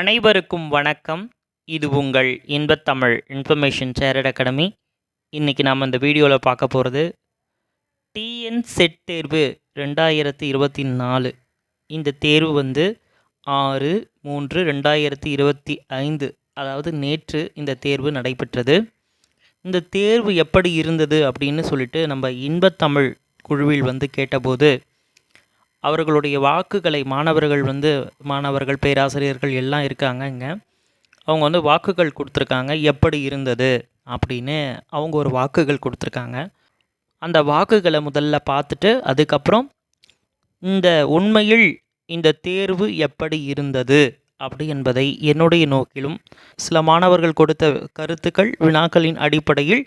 அனைவருக்கும் வணக்கம். இது உங்கள் இன்பத்தமிழ் இன்ஃபர்மேஷன் சேரட் அகாடமி இன்றைக்கி நாம் இந்த வீடியோவில் பார்க்க போகிறது டிஎன் செட் தேர்வு ரெண்டாயிரத்தி இருபத்தி நாலு. இந்த தேர்வு வந்து ஆறு மூன்று ரெண்டாயிரத்தி இருபத்தி ஐந்து. அதாவது நேற்று இந்த தேர்வு நடைபெற்றது. இந்த தேர்வு எப்படி இருந்தது அப்படின்னு சொல்லிட்டு நம்ம இன்பத்தமிழ் குழுவில் வந்து கேட்டபோது அவர்களுடைய வாக்குகளை மாணவர்கள் வந்து மாணவர்கள் பேராசிரியர்கள் எல்லாம் இருக்காங்க இங்கே. அவங்க வந்து வாக்குகள் கொடுத்துருக்காங்க. எப்படி இருந்தது அப்படின்னு அவங்க ஒரு வாக்குகள் கொடுத்துருக்காங்க. அந்த வாக்குகளை முதல்ல பார்த்துட்டு அதுக்கப்புறம் இந்த உண்மையில் இந்த தேர்வு எப்படி இருந்தது அப்படி என்பதை என்னுடைய நோக்கிலும் சில மாணவர்கள் கொடுத்த கருத்துக்கள் வினாக்களின் அடிப்படையில்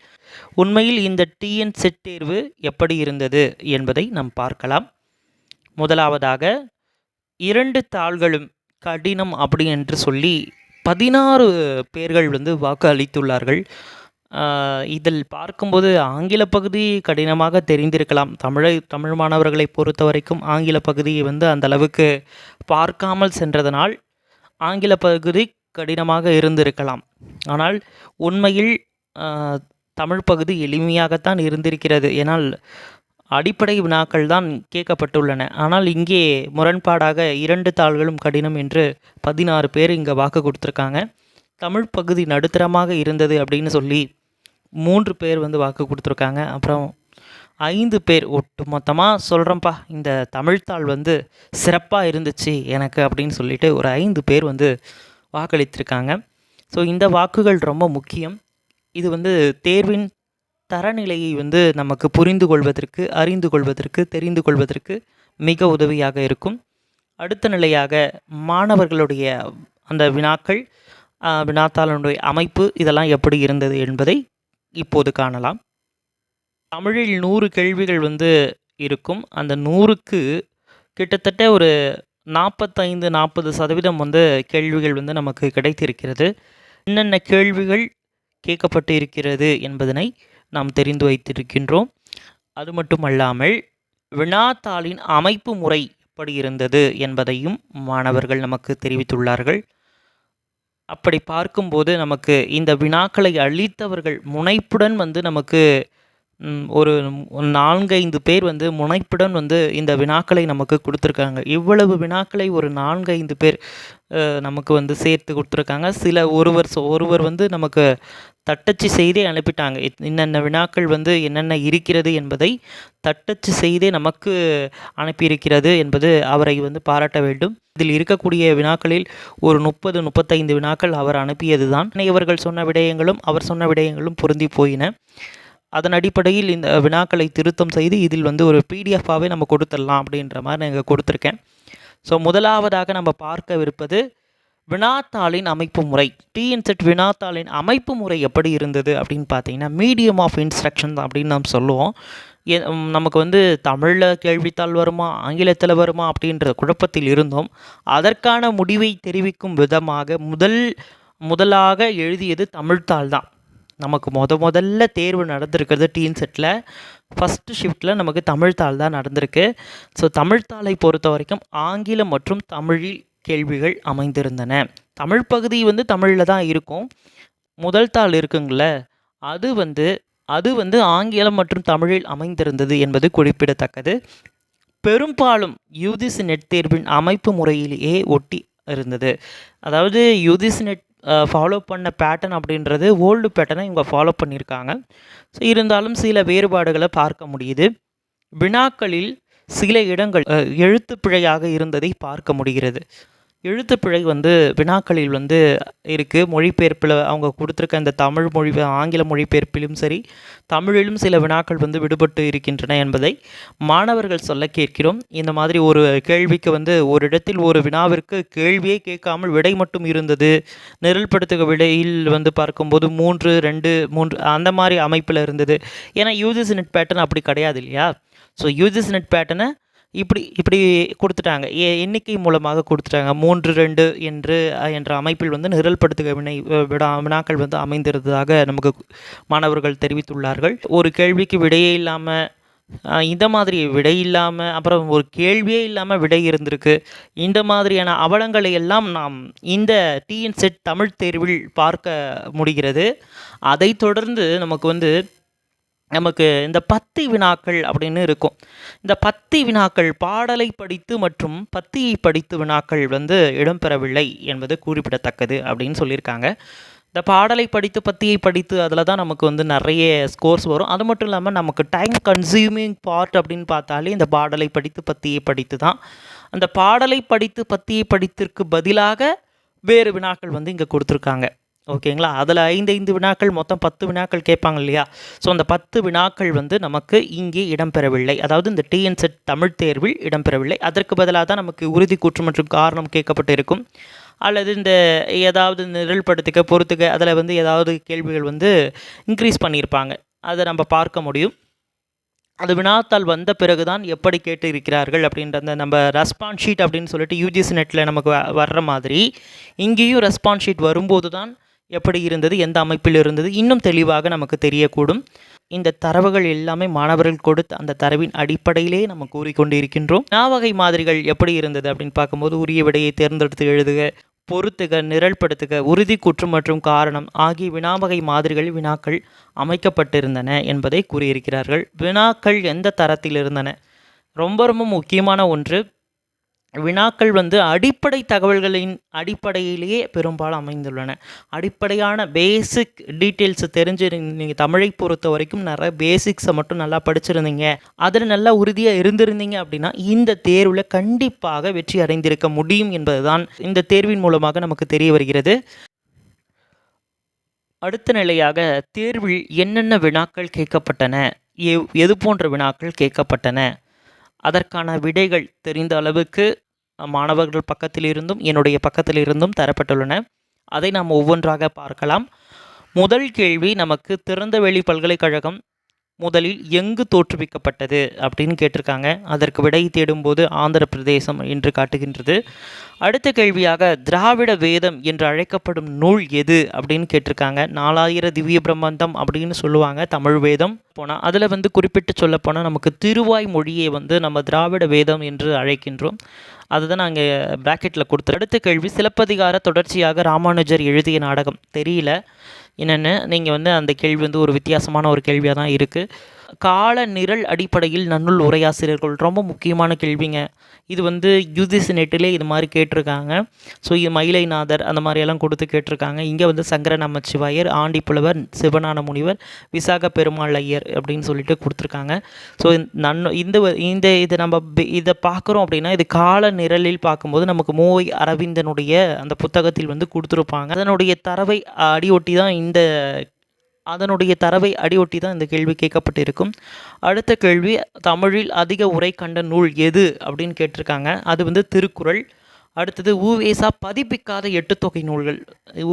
உண்மையில் இந்த டிஎன் செட் தேர்வு எப்படி இருந்தது என்பதை நாம் பார்க்கலாம். முதலாவதாக இரண்டு தாள்களும் கடினம் அப்படி என்று சொல்லி பதினாறு பேர்கள் வந்து வாக்கு அளித்துள்ளார்கள் இதில் பார்க்கும்போது ஆங்கில பகுதி கடினமாக தெரிந்திருக்கலாம். தமிழை தமிழ் மாணவர்களை பொறுத்த வரைக்கும் ஆங்கில பகுதியை வந்து அந்த அளவுக்கு பார்க்காமல் சென்றதனால் ஆங்கில பகுதி கடினமாக இருந்திருக்கலாம். ஆனால் உண்மையில் தமிழ் பகுதி எளிமையாகத்தான் இருந்திருக்கிறது. ஏனால் அடிப்படை வினாக்கள் தான் கேட்கப்பட்டுள்ளன. ஆனால் இங்கே முரண்பாடாக இரண்டு தாள்களும் கடினம் என்று பதினாறு பேர் இங்கே வாக்கு கொடுத்துருக்காங்க. தமிழ் பகுதி நடுத்தரமாக இருந்தது அப்படின்னு சொல்லி மூன்று பேர் வந்து வாக்கு கொடுத்துருக்காங்க. அப்புறம் ஐந்து பேர் ஒட்டு மொத்தமாக சொல்கிறேன்ப்பா இந்த தமிழ்த்தாள் வந்து சிறப்பாக இருந்துச்சு எனக்கு அப்படின்னு சொல்லிட்டு ஒரு ஐந்து பேர் வந்து வாக்களித்திருக்காங்க. ஸோ இந்த வாக்குகள் ரொம்ப முக்கியம். இது வந்து தேர்வின் தரநிலையை வந்து நமக்கு புரிந்து கொள்வதற்கு அறிந்து கொள்வதற்கு தெரிந்து கொள்வதற்கு மிக உதவியாக இருக்கும். அடுத்த நிலையாக மாணவர்களுடைய அந்த வினாக்கள் வினாத்தாளனுடைய அமைப்பு இதெல்லாம் எப்படி இருந்தது என்பதை இப்போது காணலாம். தமிழில் நூறு கேள்விகள் வந்து இருக்கும். அந்த நூறுக்கு கிட்டத்தட்ட ஒரு நாற்பத்தைந்து நாற்பது சதவீதம் வந்து கேள்விகள் வந்து நமக்கு கிடைத்திருக்கிறது. என்னென்ன கேள்விகள் கேட்கப்பட்டு இருக்கிறது என்பதனை நாம் தெரிந்து வைத்திருக்கின்றோம். அது மட்டுமல்லாமல் வினாத்தாளின் அமைப்பு முறை எப்படி இருந்தது என்பதையும் மாணவர்கள் நமக்கு தெரிவித்துள்ளார்கள். அப்படி பார்க்கும்போது நமக்கு இந்த வினாக்களை அளித்தவர்கள் முனைப்புடன் வந்து நமக்கு ஒரு நான்கைந்து பேர் வந்து முனைப்புடன் வந்து இந்த வினாக்களை நமக்கு கொடுத்துருக்காங்க. இவ்வளவு வினாக்களை ஒரு நான்கைந்து பேர் நமக்கு வந்து சேர்த்து கொடுத்துருக்காங்க. சில ஒருவர் ஒருவர் வந்து நமக்கு தட்டச்சு செய்தே அனுப்பிட்டாங்க. என்னென்ன வினாக்கள் வந்து என்னென்ன இருக்கிறது என்பதை தட்டச்சு செய்தே நமக்கு அனுப்பியிருக்கிறது என்பது அவரை வந்து பாராட்ட வேண்டும். இதில் இருக்கக்கூடிய வினாக்களில் ஒரு முப்பது முப்பத்தைந்து வினாக்கள் அவர் அனுப்பியது தான் இவர்கள் சொன்ன விடயங்களும் அவர் சொன்ன விடயங்களும் பொருந்தி போயின. அதன் அடிப்படையில் இந்த வினாக்களை திருத்தம் செய்து இதில் வந்து ஒரு பிடிஎஃபாகவே நம்ம கொடுத்துடலாம் அப்படின்ற மாதிரி நான் இங்கே கொடுத்துருக்கேன். ஸோ முதலாவதாக நம்ம பார்க்கவிருப்பது வினாத்தாளின் அமைப்பு முறை டிஎன்செட் வினாத்தாளின் அமைப்பு முறை எப்படி இருந்தது அப்படின்னு பார்த்தீங்கன்னா மீடியம் ஆஃப் இன்ஸ்ட்ரக்ஷன் அப்படின்னு நாம் சொல்லுவோம். எ- நமக்கு வந்து தமிழில் கேள்வித்தாள் வருமா ஆங்கிலத்தில் வருமா அப்படின்ற குழப்பத்தில் இருந்தோம். அதற்கான முடிவை தெரிவிக்கும் விதமாக முதல் முதலாக எழுதியது தமிழ்த்தாள் தான். நமக்கு முத முதல்ல தேர்வு நடந்திருக்கிறது டீன் செட்டில் ஃபஸ்ட்டு ஷிஃப்ட்டில் நமக்கு தமிழ்த்தாள் தான் நடந்திருக்கு. ஸோ தமிழ்த்தாளை பொறுத்த வரைக்கும் ஆங்கிலம் மற்றும் தமிழில் கேள்விகள் அமைந்திருந்தன. தமிழ் பகுதி வந்து தமிழில் தான் இருக்கும். முதல் தாள் இருக்குங்கள அது வந்து அது வந்து ஆங்கிலம் மற்றும் தமிழில் அமைந்திருந்தது என்பது குறிப்பிடத்தக்கது. பெரும்பாலும் யூதிசி நெட் தேர்வின் அமைப்பு முறையிலேயே ஒட்டி இருந்தது. அதாவது யூதிசி நெட் ஃபாலோ பண்ண பேட்டர்ன் அப்படின்றது ஓல்டு பேட்டர்னை இவங்க ஃபாலோ பண்ணியிருக்காங்க. ஸோ இருந்தாலும் சில வேறுபாடுகளை பார்க்க முடியுது. வினாக்களில் சில இடங்கள் எழுத்துப்பிழையாக பிழையாக இருந்ததை பார்க்க முடிகிறது. எழுத்துப்பிழை வந்து வினாக்களில் வந்து இருக்குது மொழிபெயர்ப்பில் அவங்க கொடுத்துருக்க இந்த தமிழ் மொழி ஆங்கில மொழிபெயர்ப்பிலும் சரி தமிழிலும் சில வினாக்கள் வந்து விடுபட்டு இருக்கின்றன என்பதை மாணவர்கள் சொல்ல கேட்கிறோம். இந்த மாதிரி ஒரு கேள்விக்கு வந்து ஒரு இடத்தில் ஒரு வினாவிற்கு கேள்வியே கேட்காமல் விடை மட்டும் இருந்தது. நிரல்படுத்துக விடையில் வந்து பார்க்கும்போது மூன்று ரெண்டு மூன்று அந்த மாதிரி அமைப்பில் இருந்தது. ஏன்னா யூஜிசி நெட் பேட்டர்ன் அப்படி கிடையாது இல்லையா? ஸோ யூஜிசி நெட் பேட்டர்னை இப்படி இப்படி கொடுத்துட்டாங்க எண்ணிக்கை மூலமாக கொடுத்துட்டாங்க மூன்று ரெண்டு என்று என்ற அமைப்பில் வந்து நிரல்படுத்துக வினை விடா வினாக்கள் வந்து அமைந்திருந்ததாக நமக்கு மாணவர்கள் தெரிவித்துள்ளார்கள் ஒரு கேள்விக்கு விடையே இல்லாமல் இந்த மாதிரி விடை இல்லாமல் அப்புறம் ஒரு கேள்வியே இல்லாமல் விடை இருந்திருக்கு. இந்த மாதிரியான அவலங்களை எல்லாம் நாம் இந்த டிஎன் செட் தமிழ் தேர்வில் பார்க்க முடிகிறது. அதைத் தொடர்ந்து நமக்கு வந்து நமக்கு இந்த 10 வினாக்கள் அப்படின்னு இருக்கும். இந்த 10 வினாக்கள் பாடலை படித்து மற்றும் பத்தியை படித்து வினாக்கள் வந்து இடம்பெறவில்லை என்பது குறிப்பிடத்தக்கது அப்படின்னு சொல்லியிருக்காங்க. இந்த பாடலை படித்து, பத்தியை படித்து அதில் தான் நமக்கு வந்து நிறைய ஸ்கோர்ஸ் வரும். அது மட்டும் இல்லாமல் நமக்கு டைம் கன்சியூமிங் பார்ட் அப்படின்னு பார்த்தாலே இந்த பாடலை படித்து, பத்தியை படித்து தான். அந்த பாடலை படித்து, பத்தியை படித்திற்கு பதிலாக வேறு வினாக்கள் வந்து இங்கே கொடுத்துருக்காங்க ஓகேங்களா? அதில் ஐந்து ஐந்து வினாக்கள் மொத்தம் 10 வினாக்கள் கேட்பாங்க இல்லையா? ஸோ அந்த 10 வினாக்கள் வந்து நமக்கு இங்கே இடம்பெறவில்லை. அதாவது இந்த டிஎன்செட் தமிழ் தேர்வில் இடம்பெறவில்லை. அதற்கு பதிலாக தான் நமக்கு உறுதி கூற்று மற்றும் காரணம் கேட்கப்பட்டு இருக்கும். அல்லது இந்த ஏதாவது நிரல்படுத்துக, பொறுத்துக்க அதில் வந்து ஏதாவது கேள்விகள் வந்து இன்க்ரீஸ் பண்ணியிருப்பாங்க. அதை நம்ம பார்க்க முடியும். அது வினாத்தாள் வந்த பிறகு தான் எப்படி கேட்டு இருக்கிறார்கள் அப்படின்ற அந்த நம்ம ரெஸ்பான்ஸ் ஷீட் அப்படின்னு சொல்லிட்டு யூஜிசி நெட்டில் நமக்கு வ வர்ற மாதிரி, இங்கேயும் ரெஸ்பான்ஸ் ஷீட் வரும்போது தான் எப்படி இருந்தது, எந்த அமைப்பில் இருந்தது, இன்னும் தெளிவாக நமக்கு தெரியக்கூடும். இந்த தரவுகள் எல்லாமே மாணவர்கள் கொடுத்த அந்த தரவின் அடிப்படையிலே நம்ம கூறிக்கொண்டு இருக்கின்றோம். வினாவகை மாதிரிகள் எப்படி இருந்தது அப்படின்னு பார்க்கும்போது, உரிய விடையை தேர்ந்தெடுத்து எழுதுக, பொறுத்துக, நிரல்படுத்துக, உறுதி கூற்று மற்றும் காரணம் ஆகிய வினாவகை மாதிரிகள் வினாக்கள் அமைக்கப்பட்டிருந்தன என்பதை கூறியிருக்கிறார்கள். வினாக்கள் எந்த தரத்தில் இருந்தன? ரொம்ப ரொம்ப முக்கியமான ஒன்று. வினாக்கள் வந்து அடிப்படை தகவல்களின் அடிப்படையிலேயே பெரும்பாலும் அமைந்துள்ளன. அடிப்படையான பேசிக் டீட்டெயில்ஸ் தெரிஞ்சு நீங்கள் தமிழை பொறுத்தவரைக்கும் நிறைய பேசிக்ஸை மட்டும் நல்லா படிச்சிருந்தீங்க. அதில் நல்லா உறுதியாக இருந்திருந்தீங்க அப்படின்னா, இந்த தேர்வில் கண்டிப்பாக வெற்றி அடைந்திருக்க முடியும் என்பது தான் இந்த தேர்வின் மூலமாக நமக்கு தெரிய வருகிறது. அடுத்த நிலையாக தேர்வில் என்னென்ன வினாக்கள் கேட்கப்பட்டன? எது போன்ற வினாக்கள் கேட்கப்பட்டன? அதற்கான விடைகள் தெரிந்த அளவுக்கு மாணவர்கள் பக்கத்தில் இருந்தும், என்னுடைய பக்கத்தில் இருந்தும் தரப்பட்டுள்ளன. அதை நாம் ஒவ்வொன்றாக பார்க்கலாம். முதல் கேள்வி நமக்கு திறந்தவெளி பல்கலைக்கழகம் முதலில் எங்கு தோற்றுவிக்கப்பட்டது? அப்படின்னு கேட்டிருக்காங்க. அதற்கு விடை தேடும்போது ஆந்திர பிரதேசம் என்று காட்டுகின்றது. அடுத்த கேள்வியாக திராவிட வேதம் என்று அழைக்கப்படும் நூல் எது? அப்படின்னு கேட்டிருக்காங்க. 4000 திவ்ய பிரபந்தம் அப்படின்னு சொல்லுவாங்க தமிழ் வேதம். போனால் அதில் வந்து குறிப்பிட்டு சொல்லப்போனால் நமக்கு திருவாய் மொழியை வந்து நம்ம திராவிட வேதம் என்று அழைக்கின்றோம். அதுதான் நாங்கள் ப்ராக்கெட்டில் பிராக்கெட்ல அடுத்த கேள்வி சிலப்பதிகார தொடர்ச்சியாக ராமானுஜர் எழுதிய நாடகம். தெரியல. என்னென்னு நீங்கள் வந்து அந்த கேள்வி வந்து ஒரு வித்தியாசமான ஒரு கேள்வியாக தான் இருக்குது கால நிரல் அடிப்படையில் நன்னூல் உரையாசிரியர்கள் ரொம்ப முக்கியமான கேள்விங்க. இது வந்து யுஜிசி நெட்டிலே இது மாதிரி கேட்டிருக்காங்க. ஸோ இது மயிலைநாதர் அந்த மாதிரியெல்லாம் கொடுத்து கேட்டிருக்காங்க. இங்கே வந்து சங்கர நமச்சிவாயர், ஆண்டிப்புலவர், சிவஞான முனிவர், விசாக பெருமாள் ஐயர் அப்படின்னு சொல்லிட்டு கொடுத்துருக்காங்க ஸோ நன்னு இந்த இந்த இதை நம்ம இதை பார்க்குறோம் அப்படின்னா, இது கால நிரலில் பார்க்கும்போது நமக்கு மூவை அரவிந்தனுடைய அந்த புத்தகத்தில் வந்து கொடுத்துருப்பாங்க அதனுடைய தரவை அடி ஒட்டி தான் இந்த அதனுடைய தரவை அடியொட்டி தான் இந்த கேள்வி கேட்கப்பட்டிருக்கும். அடுத்த கேள்வி தமிழில் அதிக உரை கண்ட நூல் எது? அப்படின்னு கேட்டிருக்காங்க. அது வந்து திருக்குறள். அடுத்தது ஊவேசா பதிப்பிக்காத 8 தொகை நூல்கள்.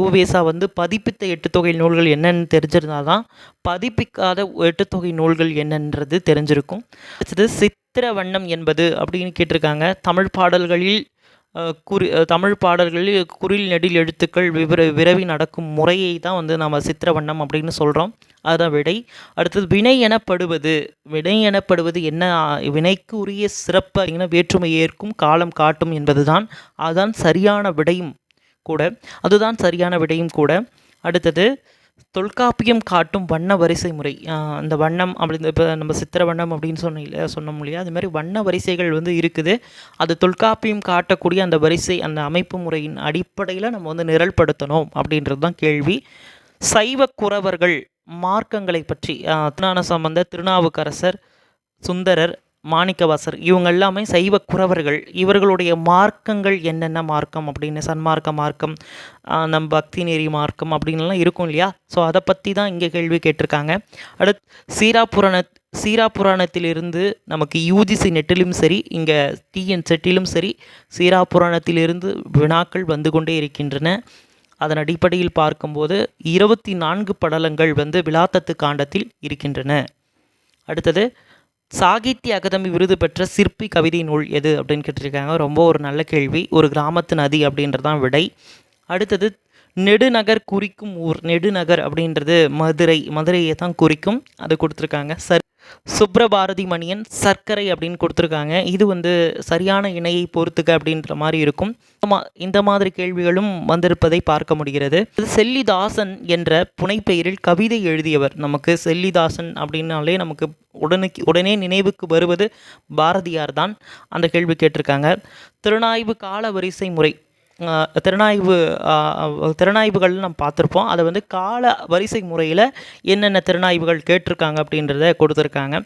ஊவேசா வந்து பதிப்பித்த 8 தொகை நூல்கள் என்னன்னு தெரிஞ்சிருந்தா தான், பதிப்பிக்காத 8 தொகை நூல்கள் என்னன்றது தெரிஞ்சிருக்கும். அடுத்தது சித்திரவண்ணம் என்பது அப்படின்னு கேட்டிருக்காங்க. தமிழ் பாடல்களில் குறி தமிழ் பாடல்களில் குறில் நெடில் எழுத்துக்கள் விவர விரவி நடக்கும் முறையை தான் வந்து நம்ம சித்திரவண்ணம் அப்படின்னு சொல்கிறோம் அதுதான் விடை. அடுத்தது வினை எனப்படுவது வினை எனப்படுவது என்ன? வினைக்கு உரிய சிறப்பு வேற்றுமை ஏற்கும், காலம் காட்டும் என்பது தான். அதுதான் சரியான விடையும் கூட. அதுதான் சரியான விடையும் கூட. அடுத்தது தொல்காப்பியம் காட்டும் வண்ண வரிசை முறை. அந்த வண்ணம் அப்படின்னு இப்போ நம்ம சித்திர வண்ணம் அப்படின்னு சொன்ன சொன்னோம் இல்லையா? அது மாதிரி வண்ண வரிசைகள் வந்து இருக்குது. அது தொல்காப்பியம் காட்டக்கூடிய அந்த வரிசை, அந்த அமைப்பு முறையின் அடிப்படையில் நம்ம வந்து நிரல்படுத்தணும் அப்படின்றது தான் கேள்வி. சைவ குறவர்கள் மார்க்கங்களை பற்றி அ திருஞான சம்பந்தர், திருநாவுக்கரசர், சுந்தரர், மாணிக்கவாசர் இவங்க எல்லாமே சைவ குரவர்கள். இவர்களுடைய மார்க்கங்கள் என்னென்ன மார்க்கம் அப்படின்னு சன்மார்க்க மார்க்கம், நம் பக்தி நெறி மார்க்கம் அப்படின்லாம் இருக்கும் இல்லையா? ஸோ அதை பற்றி தான் இங்கே கேள்வி கேட்டிருக்காங்க. அடுத்து சீரா புராண சீரா புராணத்திலிருந்து நமக்கு யூஜிசி நெட்டிலும் சரி, இங்கே டிஎன் செட்டிலும் சரி, சீரா புராணத்திலிருந்து வினாக்கள் வந்து கொண்டே இருக்கின்றன. அதன் அடிப்படையில் பார்க்கும்போது 24 படலங்கள் வந்து விழாத்தத்து காண்டத்தில் இருக்கின்றன. அடுத்தது சாகித்ய அகாதமி விருது பெற்ற சிற்பி கவிதை நூல் எது? அப்படின்னு கேட்டிருக்காங்க. ரொம்ப ஒரு நல்ல கேள்வி. ஒரு கிராமத்து நதி அப்படின்றதான் விடை. அடுத்தது நெடுநகர் குறிக்கும் ஊர். நெடுநகர் அப்படின்றது மதுரை. மதுரையை தான் குறிக்கும். அது கொடுத்துருக்காங்க சரி சுப்ரபாரதி மணியன் சர்க்கரை அப்படின்னு கொடுத்துருக்காங்க. இது வந்து சரியான இணையை பொறுத்துக்க அப்படின்ற மாதிரி இருக்கும். இந்த மாதிரி கேள்விகளும் வந்திருப்பதை பார்க்க முடிகிறது. இது செல்லிதாசன் என்ற புனைப்பெயரில் கவிதை எழுதியவர் நமக்கு செல்லிதாசன் அப்படின்னாலே நமக்கு உடனுக்கு உடனே நினைவுக்கு வருவது பாரதியார் தான் அந்த கேள்வி கேட்டிருக்காங்க. திறனாய்வு கால வரிசை முறை. திறனாய்வு திறனாய்வுகள் நம்ம பார்த்துருப்போம். அதை வந்து கால வரிசை முறையில் என்னென்ன திறனாய்வுகள் கேட்டிருக்காங்க அப்படின்றத கொடுத்துருக்காங்க.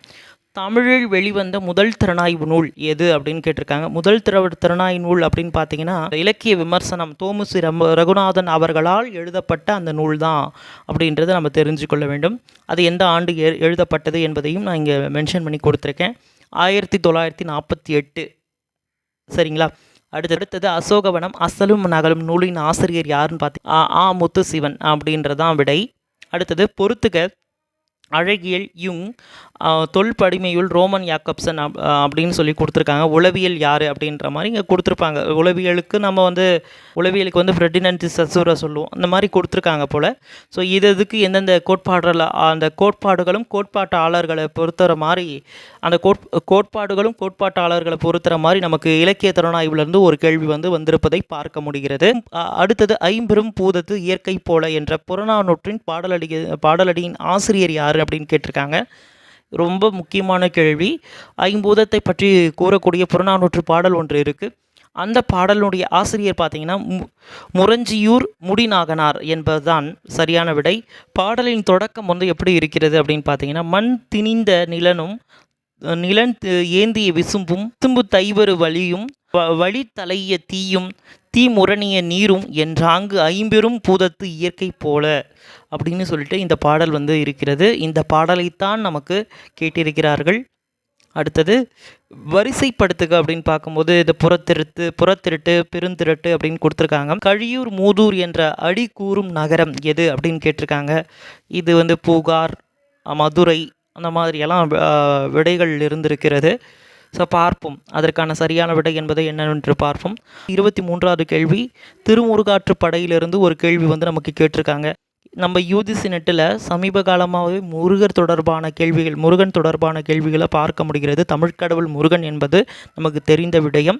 தமிழில் வெளிவந்த முதல் திறனாய்வு நூல் எது அப்படின்னு கேட்டிருக்காங்க. முதல் திற திறனாய்வு நூல் அப்படின்னு பார்த்தீங்கன்னா இலக்கிய விமர்சனம் தோமுசி ரம் ரகுநாதன் அவர்களால் எழுதப்பட்ட அந்த நூல் தான் அப்படின்றத நம்ம தெரிஞ்சு கொள்ள வேண்டும். அது எந்த ஆண்டு எ- எழுதப்பட்டது என்பதையும் நான் இங்கே மென்ஷன் பண்ணி கொடுத்துருக்கேன். ஆயிரத்தி தொள்ளாயிரத்தி நாற்பத்தி எட்டு. சரிங்களா? அடுத்து அடுத்தது அசோகவனம் அசலும் நகலும் நூலின் ஆசிரியர் யாருன்னு பார்த்தி ஆ ஆ முத்து சிவன் அப்படின்றதான் விடை. அடுத்தது பொறுத்துக அழகியல் யுங் தொல்படிமையுள் ரோமன் யாக்கப்சன் அப்- அப்படின்னு சொல்லி கொடுத்துருக்காங்க. உளவியல் யார் அப்படின்ற மாதிரி இங்கே கொடுத்துருப்பாங்க. உளவியலுக்கு நம்ம வந்து உளவியலுக்கு வந்து ஃப்ரெட்டினன்ட் சசூரை சொல்லுவோம். அந்த மாதிரி கொடுத்துருக்காங்க போல். ஸோ இது இதுக்கு எந்தெந்த கோட்பாடுகள் அந்த கோட்பாடுகளும் கோட்பாட்டாளர்களை பொறுத்துற மாதிரி அந்த கோட் கோட்பாடுகளும் கோட்பாட்டாளர்களை பொறுத்துற மாதிரி நமக்கு இலக்கிய திறனாய்விலிருந்து ஒரு கேள்வி வந்து வந்திருப்பதை பார்க்க முடிகிறது. அடுத்தது ஐம்பெரும் பூதத்து இயற்கை போல என்ற புறநானூற்றின் பாடலடி பாடலடியின் ஆசிரியர் யார் அப்படின்னு கேட்டிருக்காங்க. ரொம்ப முக்கியமான கேள்வி. ஐம்பூதத்தை பற்றி கூறக்கூடிய புறநானூற்று பாடல் ஒன்று இருக்குது அந்த பாடலுடைய ஆசிரியர் பார்த்தீங்கன்னா மு- முரஞ்சியூர் முடிநாகனார் என்பதுதான் சரியான விடை. பாடலின் தொடக்கம் வந்து எப்படி இருக்கிறது அப்படின்னு பார்த்தீங்கன்னா மண் திணிந்த நிலனும் நிலன் ஏந்திய விசும்பும் தும்பு தைவரு வழியும் வ- வழி தலைய தீயும் தீ முரணிய நீரும் என்றாங்கு ஐம்பெரும் பூதத்து இயற்கை போல. அப்படின்னு சொல்லிட்டு இந்த பாடல் வந்து இருக்கிறது. இந்த பாடலைத்தான் நமக்கு கேட்டிருக்கிறார்கள். அடுத்தது வரிசைப்படுத்துக அப்படின்னு பார்க்கும்போது இது புறத்திருத்து புறத்திருட்டு பெருந்திருட்டு அப்படின்னு கொடுத்துருக்காங்க. கழியூர் மூதூர் என்ற அடி கூறும் நகரம் எது அப்படின்னு கேட்டிருக்காங்க. இது வந்து பூகார் மதுரை அந்த மாதிரியெல்லாம் விடைகள் இருந்திருக்கிறது. ஸோ பார்ப்போம். அதற்கான சரியான விடை என்பதை என்னவென்று பார்ப்போம். இருபத்தி மூன்றாவது கேள்வி திருமுருகாற்று படையிலிருந்து ஒரு கேள்வி வந்து நமக்கு கேட்டிருக்காங்க. நம்ம யூஜிசி நெட்டில் சமீப காலமாகவே முருகர் தொடர்பான கேள்விகள் முருகன் தொடர்பான கேள்விகளை பார்க்க முடிகிறது. தமிழ் கடவுள் முருகன் என்பது நமக்கு தெரிந்த விடயம்.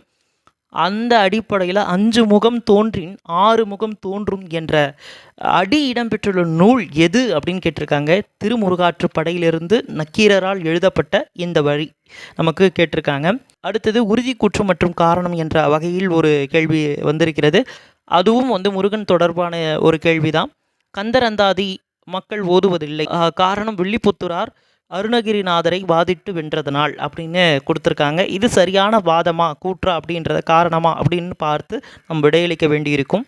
அந்த அடிப்படையில் அஞ்சு முகம் தோன்றின் ஆறு முகம் தோன்றும் என்ற அடி இடம்பெற்றுள்ள நூல் எது அப்படின்னு கேட்டிருக்காங்க. திருமுருகாற்று படையிலிருந்து நக்கீரரால் எழுதப்பட்ட இந்த வழி நமக்கு கேட்டிருக்காங்க. அடுத்தது உறுதி குற்றம் மற்றும் காரணம் என்ற வகையில் ஒரு கேள்வி வந்திருக்கிறது. அதுவும் வந்து முருகன் தொடர்பான ஒரு கேள்விதான். கந்தரந்தாதி மக்கள் ஓதுவதில்லை. காரணம் வில்லிபுத்தூரார் அருணகிரிநாதரை வாதிட்டு வென்றதனால் அப்படின்னு கொடுத்துருக்காங்க. இது சரியான வாதமா கூற்றா அப்படின்றத காரணமா அப்படின்னு பார்த்து நம்ம விடையளிக்க வேண்டியிருக்கும்.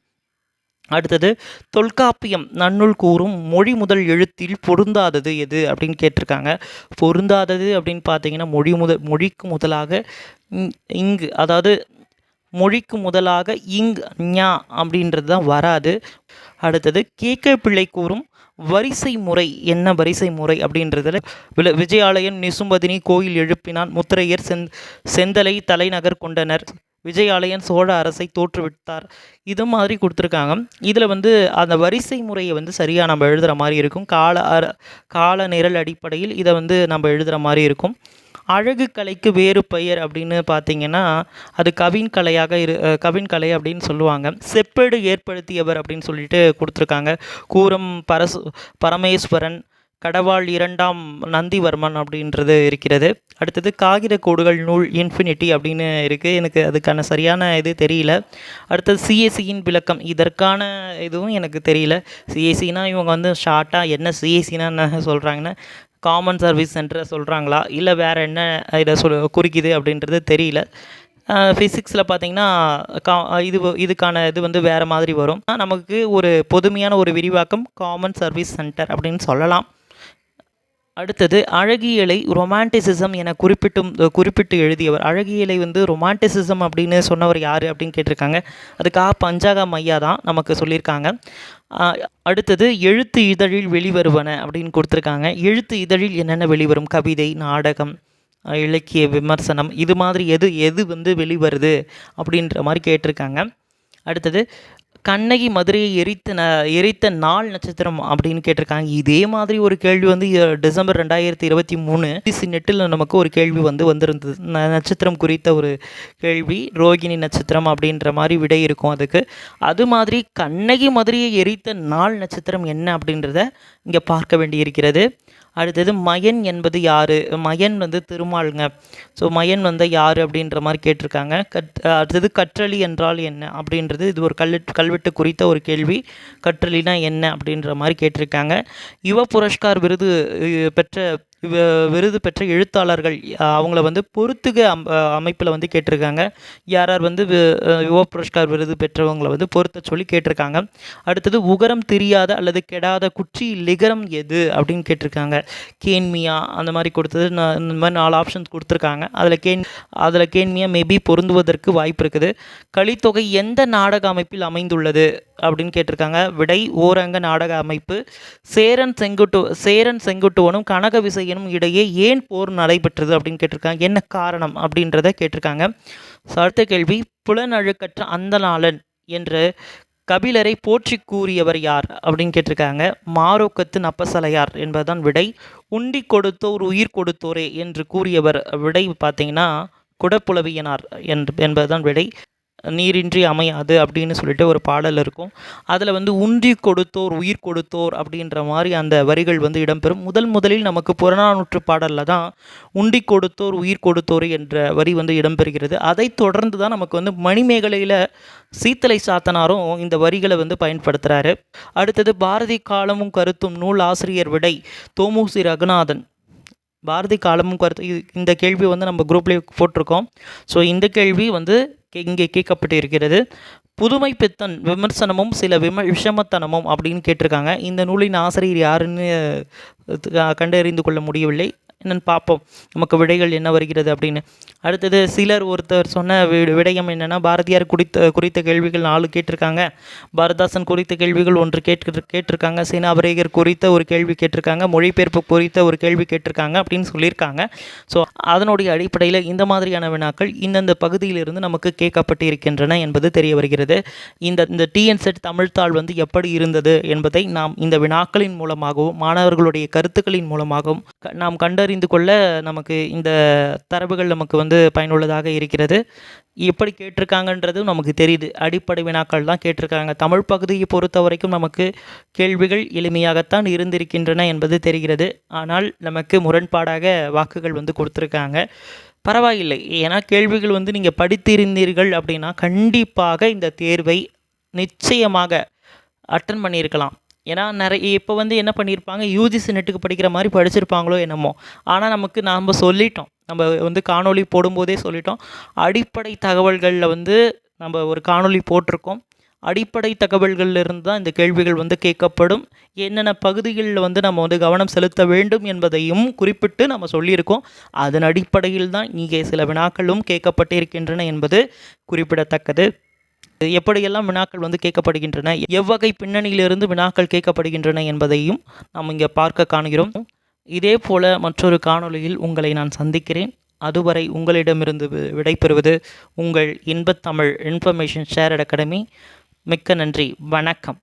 அடுத்தது தொல்காப்பியம் நன்னூல் கூறும் மொழி முதல் எழுத்தில் பொருந்தாதது எது அப்படின்னு கேட்டிருக்காங்க. பொருந்தாதது அப்படின்னு பார்த்தீங்கன்னா மொழி முதல் மொழிக்கு முதலாக இங்- இங்கு அதாவது மொழிக்கு முதலாக இங் ஞா அப்படின்றது தான் வராது. அடுத்தது கேக்க பிள்ளை கூறும் வரிசை முறை என்ன வரிசை முறை அப்படின்றதுல வில விஜயாலயன் நிசும்பதினி கோயில் எழுப்பினான். முத்திரையர் செந் செந்தலை தலைநகர் கொண்டனர். விஜயாலயன் சோழ அரசை தோற்றுவித்தார். இது மாதிரி கொடுத்துருக்காங்க. இதில் வந்து அந்த வரிசை முறையை வந்து சரியாக நம்ம எழுதுகிற மாதிரி இருக்கும். கால அர கால நிரல் அடிப்படையில் இதை வந்து நம்ம எழுதுகிற மாதிரி இருக்கும். அழகு கலைக்கு வேறு பெயர் அப்படின்னு பார்த்தீங்கன்னா அது கவின் கலையாக இரு கவின் கலை அப்படின்னு சொல்லுவாங்க. செப்பேடு ஏற்படுத்தியவர் அப்படின்னு சொல்லிட்டு கொடுத்துருக்காங்க. கூரம் பரசு பரமேஸ்வரன் கடவாள் இரண்டாம் நந்திவர்மன் அப்படின்றது இருக்கிறது. அடுத்தது காகித கோடுகள் நூல் இன்ஃபினிட்டி அப்படின்னு இருக்குது எனக்கு அதுக்கான சரியான இது தெரியல. அடுத்தது சிஎஸ்சியின் விளக்கம். இதற்கான இதுவும் எனக்கு தெரியல. சிஎஸ்சினா இவங்க வந்து ஷார்ட்டாக என்ன சிஎஸ்சினா என்ன சொல்கிறாங்கன்னா காமன் சர்வீஸ் சென்டரை சொல்கிறாங்களா இல்லை வேறு என்ன இதை சொல் குறிக்குது அப்படின்றது தெரியல. ஃபிசிக்ஸில் பார்த்தீங்கன்னா கா இது இதுக்கான இது வந்து வேறு மாதிரி வரும். நமக்கு ஒரு பொதுமையான ஒரு விரிவாக்கம் காமன் சர்வீஸ் சென்டர் அப்படின்னு சொல்லலாம். அடுத்தது அழகியலை ரொமான்டிசிசம் என குறிப்பிட்டும் குறிப்பிட்டு எழுதியவர். அழகியலை வந்து ரொமான்டிசிசம் அப்படின்னு சொன்னவர் யார் அப்படின்னு கேட்டிருக்காங்க. அதுக்காக பஞ்சாகம் ஐயா தான் நமக்கு சொல்லியிருக்காங்க. அடுத்தது எழுத்து இதழில் வெளிவருவன அப்படின்னு கொடுத்துருக்காங்க. எழுத்து இதழில் என்னென்ன வெளிவரும்? கவிதை நாடகம் இலக்கிய விமர்சனம் இது மாதிரி எது எது வந்து வெளிவருது அப்படின்ற மாதிரி கேட்டிருக்காங்க. அடுத்தது கண்ணகி மதுரையை எரித்த ந எரித்த நாள் நட்சத்திரம் அப்படின்னு கேட்டிருக்காங்க. இதே மாதிரி ஒரு கேள்வி வந்து டிசம்பர் ரெண்டாயிரத்தி இருபத்தி மூணு பிசி நெட்டில் நமக்கு ஒரு கேள்வி வந்து வந்திருந்தது. நட்சத்திரம் குறித்த ஒரு கேள்வி ரோகிணி நட்சத்திரம் அப்படின்ற மாதிரி விடை இருக்கும் அதுக்கு. அது மாதிரி கண்ணகி மதுரையை எரித்த நாள் நட்சத்திரம் என்ன அப்படின்றத இங்கே பார்க்க வேண்டியிருக்கிறது. அடுத்தது மயன் என்பது யார்? மயன் வந்து திருமாலுங்க. ஸோ மயன் வந்து யார் அப்படின்ற மாதிரி கேட்டிருக்காங்க. கட் அடுத்தது கற்றளி என்றால் என்ன அப்படின்றது இது ஒரு கல்வெட்டு கல்வெட்டு குறித்த ஒரு கேள்வி. கற்றளினா என்ன அப்படின்ற மாதிரி கேட்டிருக்காங்க. யுவ புரஸ்கார் விருது பெற்ற விருது பெற்ற எழுத்தாளர்கள் அவங்கள வந்து பொறுத்துக அம் அமைப்பில் வந்து கேட்டிருக்காங்க. யார் யார் வந்து யுவ புரஸ்கார் விருது பெற்றவங்களை வந்து பொருத்த சொல்லி கேட்டிருக்காங்க. அடுத்தது உகரம் தெரியாத அல்லது கெடாத குச்சி லிகரம் எது அப்படின்னு கேட்டிருக்காங்க. கேன்மியா அந்த மாதிரி கொடுத்தது நான் இந்த மாதிரி நாலு ஆப்ஷன்ஸ் கொடுத்துருக்காங்க. அதில் கேன் அதில் கேன்மியா மேபி பொருந்துவதற்கு வாய்ப்பு இருக்குது. கலித்தொகை எந்த நாடக அமைப்பில் அமைந்துள்ளது அப்படின்னு கேட்டிருக்காங்க. விடை ஓரங்க நாடக அமைப்பு. சேரன் செங்குட்டு சேரன் செங்குட்டுவனும் கனக விசை விசயனும் இடையே ஏன் போர் நடைபெற்றது அப்படின்னு கேட்டிருக்காங்க. என்ன காரணம் அப்படின்றத கேட்டிருக்காங்க. So, அடுத்த கேள்வி புலனழுக்கற்ற அந்தநாளன் என்று கபிலரை போற்றி கூறியவர் யார் அப்படின்னு கேட்டிருக்காங்க. மாரோக்கத்து நப்பசலையார் என்பதுதான் விடை. உண்டி கொடுத்தோர் உயிர் கொடுத்தோரே என்று கூறியவர் விடை பார்த்தீங்கன்னா குடப்புலவியனார் என்று என்பதுதான் விடை. நீரின்றி அமையாது அப்படின்னு சொல்லிட்டு ஒரு பாடல் இருக்கும். அதில் வந்து உன்றி கொடுத்தோர் உயிர் கொடுத்தோர் அப்படின்ற மாதிரி அந்த வரிகள் வந்து இடம்பெறும். முதல் முதலில் நமக்கு புறநானூற்று பாடலில் தான் உண்டி கொடுத்தோர் உயிர் கொடுத்தோர் என்ற வரி வந்து இடம்பெறுகிறது. அதைத் தொடர்ந்து தான் நமக்கு வந்து மணிமேகலையில் சீத்தலை சாத்தனாரும் இந்த வரிகளை வந்து பயன்படுத்துகிறாரு அடுத்தது பாரதி காலமும் கருத்தும் நூல் ஆசிரியர் விடை தோமுசி ரகுநாதன். பாரதி காலமும் கருத்து. இந்த கேள்வி வந்து நம்ம குரூப்லேயே போட்டிருக்கோம். ஸோ இந்த கேள்வி வந்து கே- இங்கே கேட்கப்பட்டு இருக்கிறது புதுமை பித்தன் விமர்சனமும் சில விம விஷமத்தனமும் அப்படின்னு கேட்டிருக்காங்க. இந்த நூலின் ஆசிரியர் யாருன்னு கண்டறிந்து கொள்ள முடியவில்லை. என்னென்னு பார்ப்போம். நமக்கு விடைகள் என்ன வருகிறது அப்படின்னு. அடுத்தது சிலர் ஒருத்தர் சொன்ன விடயம் என்னென்னா பாரதியார் குறித்த குறித்த கேள்விகள் நாலு கேட்டிருக்காங்க. பாரதாசன் குறித்த கேள்விகள் ஒன்று கேட்டு கேட்டிருக்காங்க. சீனாபரேகர் குறித்த ஒரு கேள்வி கேட்டிருக்காங்க. மொழிபெயர்ப்பு குறித்த ஒரு கேள்வி கேட்டிருக்காங்க அப்படின்னு சொல்லியிருக்காங்க. ஸோ அதனுடைய அடிப்படையில் இந்த மாதிரியான வினாக்கள் இந்தந்த பகுதியிலிருந்து நமக்கு கேட்கப்பட்டு இருக்கின்றன என்பது தெரிய வருகிறது. இந்த இந்த டிஎன் செட் தமிழ்த்தாள் வந்து எப்படி இருந்தது என்பதை நாம் இந்த வினாக்களின் மூலமாகவும் மாணவர்களுடைய கருத்துக்களின் மூலமாகவும் நாம் கண்டறிந்து கொள்ள நமக்கு இந்த தரவுகள் நமக்கு வந்து பயனுள்ளதாக இருக்கிறது. எப்படி கேட்டிருக்காங்கன்றதும் நமக்கு தெரியுது. அடிப்படை வினாக்கள் தான் கேட்டிருக்காங்க. தமிழ் பகுதியை பொறுத்த வரைக்கும் நமக்கு கேள்விகள் எளிமையாகத்தான் இருந்திருக்கின்றன என்பது தெரிகிறது. ஆனால் நமக்கு முரண்பாடாக வாக்குகள் வந்து கொடுத்துருக்காங்க. பரவாயில்லை. ஏன்னா கேள்விகள் வந்து நீங்கள் படித்திருந்தீர்கள் அப்படின்னா கண்டிப்பாக இந்த தேர்வை நிச்சயமாக அட்டன் பண்ணியிருக்கலாம். ஏன்னா நிறைய இப்போ வந்து என்ன பண்ணியிருப்பாங்க யூஜிசி நெட்டுக்கு படிக்கிற மாதிரி படிச்சிருப்பாங்களோ என்னமோ. ஆனால் நமக்கு நாம் சொல்லிட்டோம். நம்ம வந்து காணொளி போடும்போதே சொல்லிட்டோம். அடிப்படை தகவல்களில் வந்து நம்ம ஒரு காணொளி போட்டிருக்கோம். அடிப்படை தகவல்களிலிருந்து தான் இந்த கேள்விகள் வந்து கேட்கப்படும். என்னென்ன பகுதிகளில் வந்து நம்ம வந்து கவனம் செலுத்த வேண்டும் என்பதையும் குறிப்பிட்டு நம்ம சொல்லியிருக்கோம். அதன் அடிப்படையில் தான் இங்கே சில வினாக்களும் கேட்கப்பட்டிருக்கின்றன என்பது குறிப்பிடத்தக்கது. எப்படியெல்லாம் வினாக்கள் வந்து கேட்கப்படுகின்றன எவ்வகை பின்னணியிலிருந்து வினாக்கள் கேட்கப்படுகின்றன என்பதையும் நாம் இங்கே பார்க்க காணுகிறோம். இதே போல மற்றொரு காணொளியில் உங்களை நான் சந்திக்கிறேன். அதுவரை உங்களிடமிருந்து வி- விடைபெறுவது உங்கள் இன்பத்தமிழ் இன்ஃபர்மேஷன் ஷேர் அகாடமி. மிக்க நன்றி. வணக்கம்.